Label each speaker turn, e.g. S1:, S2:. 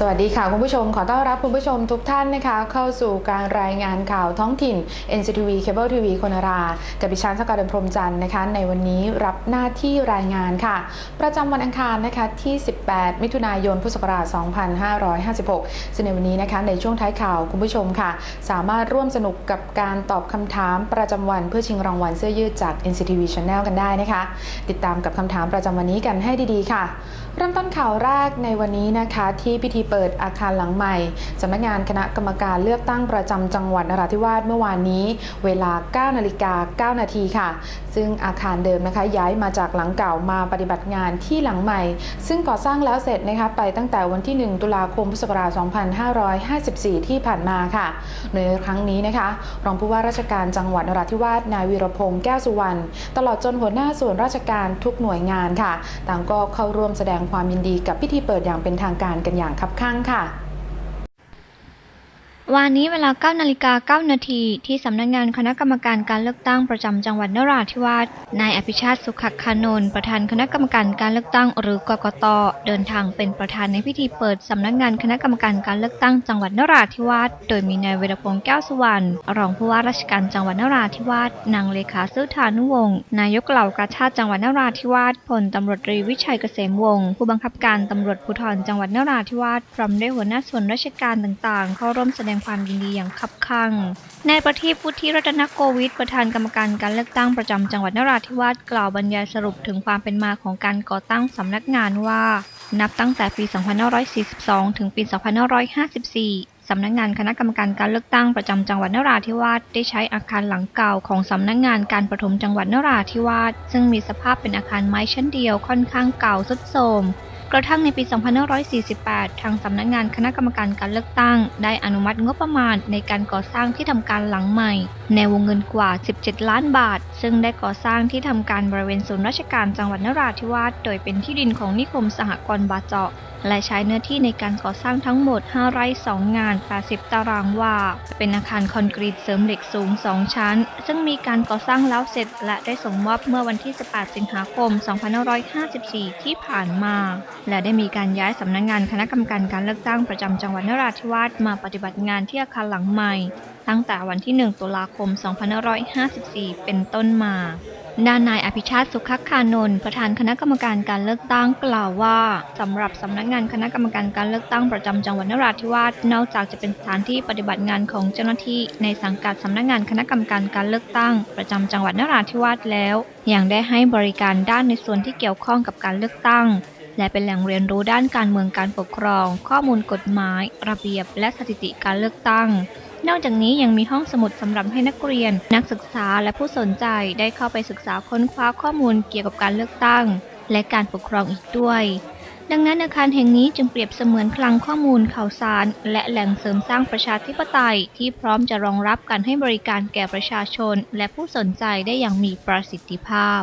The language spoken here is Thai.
S1: สวัสดีค่ะ คุณผู้ชม ขอต้อนรับคุณผู้ชมทุกท่านนะคะ เข้าสู่การรายงานข่าวท้องถิ่น NCTV Cable TV คนรา กับดิฉันสกาวเดนพรมจันทร์นะคะ ในวันนี้รับหน้าที่รายงานค่ะ ประจำวันอังคารนะคะที่ 18 มิถุนายน พุทธศักราช 2556 ซึ่งในวันนี้นะคะในช่วงท้ายข่าวคุณผู้ชมค่ะ สามารถร่วมสนุกกับการตอบคำถามประจำวันเพื่อชิงรางวัลเสื้อยืดจาก NCTV Channel กันได้นะคะ ติดตามกับคำถามประจำวันนี้กันให้ดีๆ ค่ะ เริ่มต้นข่าวแรกในวันนี้นะคะที่พิธีเปิดอาคารหลังใหม่สำนักงานคณะกรรมการเลือกตั้งประจำจังหวัดนราธิวาสเมื่อวานนี้ เวลา 9 นาฬิกา 9 นาทีค่ะ ซึ่งอาคารเดิมนะคะย้ายมาจากหลังเก่ามาปฏิบัติงานที่หลังใหม่ ซึ่งก่อสร้างแล้วเสร็จนะคะไปตั้งแต่วันที่ 1 ตุลาคมพุทธศักราช2554 ที่ผ่านมาค่ะ โดยในครั้งนี้นะคะรองผู้ว่าราชการจังหวัดนราธิวาสนายวีรพงษ์แก้วสุวรรณตลอดจนหัวหน้าส่วนราชการทุกหน่วยงานค่ะ ต่างก็เข้าร่วมแสดงความยินดีกับพิธีเปิดอย่างเป็นทางการกันอย่างคับคั่งค่ะ
S2: วันนี้เวลา9นาฬิกา9นาทีที่สำนักงานคณะกรรมการการเลือกตั้งประจำจังหวัดนราธิวาส นายอภิชาติสุขคานนท์ประธานคณะกรรมการการเลือกตั้งหรือกกต เดินทางเป็นประธานในพิธีเปิดสำนักงานคณะกรรมการการเลือกตั้งจังหวัดนราธิวาส โดยมีนายเวรพงษ์แก้วสุวรรณรองผู้ว่าราชการจังหวัดนราธิวาส นางเลขาซื้อธานุวงศ์ นายกเหล่ากาชาติจังหวัดนราธิวาส พลตำรวจตรีวิชัยเกษมวงศ์ผู้บังคับการตำรวจภูธรจังหวัดนราธิวาส พร้อมด้วยหัวหน้าส่วนราชการต่างๆ เข้าร่วมแสดงความยินดีอย่างคับคั่งนายประทีปพุทธิรัตนโกวิทประธานกรรมการการเลือกตั้งประจำจังหวัดนราธิวาสกล่าวบรรยายสรุปถึงความเป็นมาของการก่อตั้งสำนักงานว่า นับตั้งแต่ปี 2542 ถึงปี 2554 สำนักงานคณะกรรมการการเลือกตั้งประจำจังหวัดนราธิวาสได้ใช้อาคารหลังเก่าของสำนักงานการประถมจังหวัดนราธิวาสซึ่งมีสภาพเป็นอาคารไม้ชั้นเดียวค่อนข้างเก่าทรุดโทรมกระทั่งในปี 2548 ทางสำนักงานคณะกรรมการการเลือกตั้ง ได้อนุมัติงบประมาณในการก่อสร้างที่ทำการหลังใหม่ ในวงเงินกว่า 17 ล้านบาท ซึ่งได้ก่อสร้างที่ทำการบริเวณศูนย์ราชการจังหวัดนราธิวาส โดยเป็นที่ดินของนิคมสหกรณ์บาเจาะ และใช้เนื้อที่ในการก่อสร้างทั้งหมด 5 ไร่ 2 งาน80 ตารางวา เป็นอาคารคอนกรีตเสริมเหล็กสูง 2 ชั้น ซึ่งมีการก่อสร้างแล้วเสร็จและได้ส่งมอบเมื่อวันที่ 18 สิงหาคม 2554 ที่ผ่านมา และได้มีการย้ายสำนักงานคณะกรรมการการเลือกตั้งประจำจังหวัดนราธิวาสมาปฏิบัติงานที่อาคารหลังใหม่ ตั้งแต่วันที่ 1 ตุลาคม 2554 เป็นต้นมา ด้านนายอภิชาติสุขคานนท์ประธานคณะกรรมการการเลือกตั้งกล่าวว่าสำหรับสำนักงานคณะกรรมการการเลือกตั้งประจำจังหวัดนราธิวาสนอกจากจะเป็นสถานที่ปฏิบัติงานของเจ้าหน้าที่ในสังกัดสำนักงานคณะกรรมการการเลือกตั้ง ประจำจังหวัดนราธิวาสแล้วยังได้ให้บริการด้านในส่วนที่เกี่ยวข้องกับการเลือกตั้ง และเป็นแหล่งเรียนรู้ด้านการเมืองการปกครอง ข้อมูลกฎหมาย ระเบียบ และสถิติการเลือกตั้ง นอกจากนี้ยังมีห้องสมุดสำหรับให้นักเรียน นักศึกษาและผู้สนใจได้เข้าไปศึกษาค้นคว้าข้อมูลเกี่ยวกับการเลือกตั้ง และการปกครองอีกด้วย ดังนั้นอาคารแห่งนี้จึงเปรียบเสมือนคลังข้อมูลข่าวสาร และแหล่งเสริมสร้างประชาธิปไตยที่พร้อมจะรองรับการให้บริการแก่ประชาชน และผู้สนใจได้อย่างมีประสิทธิภาพ